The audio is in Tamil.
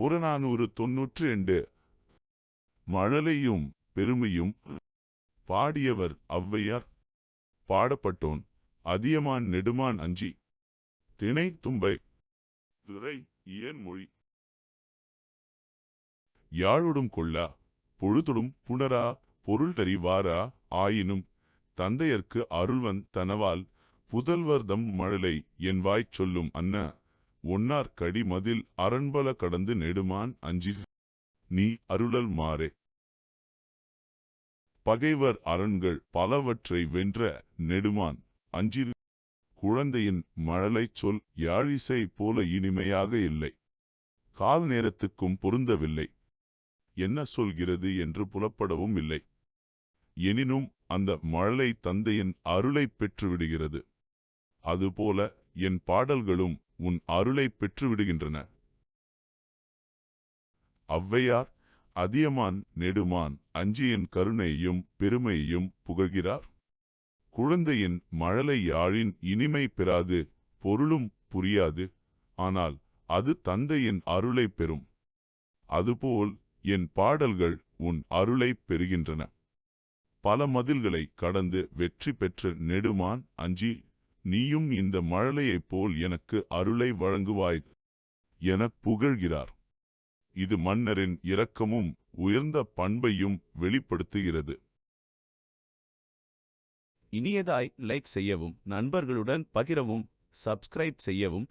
புறநானூறு தொன்னூற்று ரெண்டு மழலையும் பெருமையும் பாடியவர் ஔவையார். பாடப்பட்டோன் அதியமான் நெடுமான் அஞ்சி. திணை தும்பை. துறை இயன்மொழி. யாழொடும் கொள்ளா பொழுதொடும் புணரா பொருள் தறிவாரா ஆயினும் தந்தையர்க்கு அருள்வன் தனவால் புதல்வர்தம் மழலை என் வாய்ச் சொல்லும் அன்ன ஒன்னார் கடி மதில் அரண்பல கடந்து நெடுமான் அஞ்சி நீ அருளல் மாறே. பகைவர் அரண்கள் பலவற்றை வென்ற நெடுமான் அஞ்சிரு குழந்தையின் மழலைச் சொல் யாழிசை போல இனிமையாக இல்லை. கால் நேரத்துக்கும் பொருந்தவில்லை. என்ன சொல்கிறது என்று புலப்படவும் இல்லை. எனினும் அந்த மழலை தந்தையின் அருளைப் பெற்றுவிடுகிறது. அதுபோல என் பாடல்களும் உன் அருளைப் பெற்றுவிடுகின்றன. ஔவையார் அதியமான் நெடுமான் அஞ்சியின் கருணையையும் பெருமையையும் புகழ்கிறார். குழந்தையின் மழலை யாழின் இனிமை பெறாது பொருளும் புரியாது ஆனால் அது தந்தையின் அருளைப் பெறும். அதுபோல் என் பாடல்கள் உன் அருளைப் பெறுகின்றன. பல மதில்களை கடந்து வெற்றி பெற்ற நெடுமான் அஞ்சி நீயும் இந்த மழலையைப் போல் எனக்கு அருளை வழங்குவாய் எனப் புகழ்கிறார். இது மன்னரின் இரக்கமும் உயர்ந்த பண்பையும் வெளிப்படுத்துகிறது. இனியதாய் லைக் செய்யவும் நண்பர்களுடன் பகிரவும் சப்ஸ்கிரைப் செய்யவும்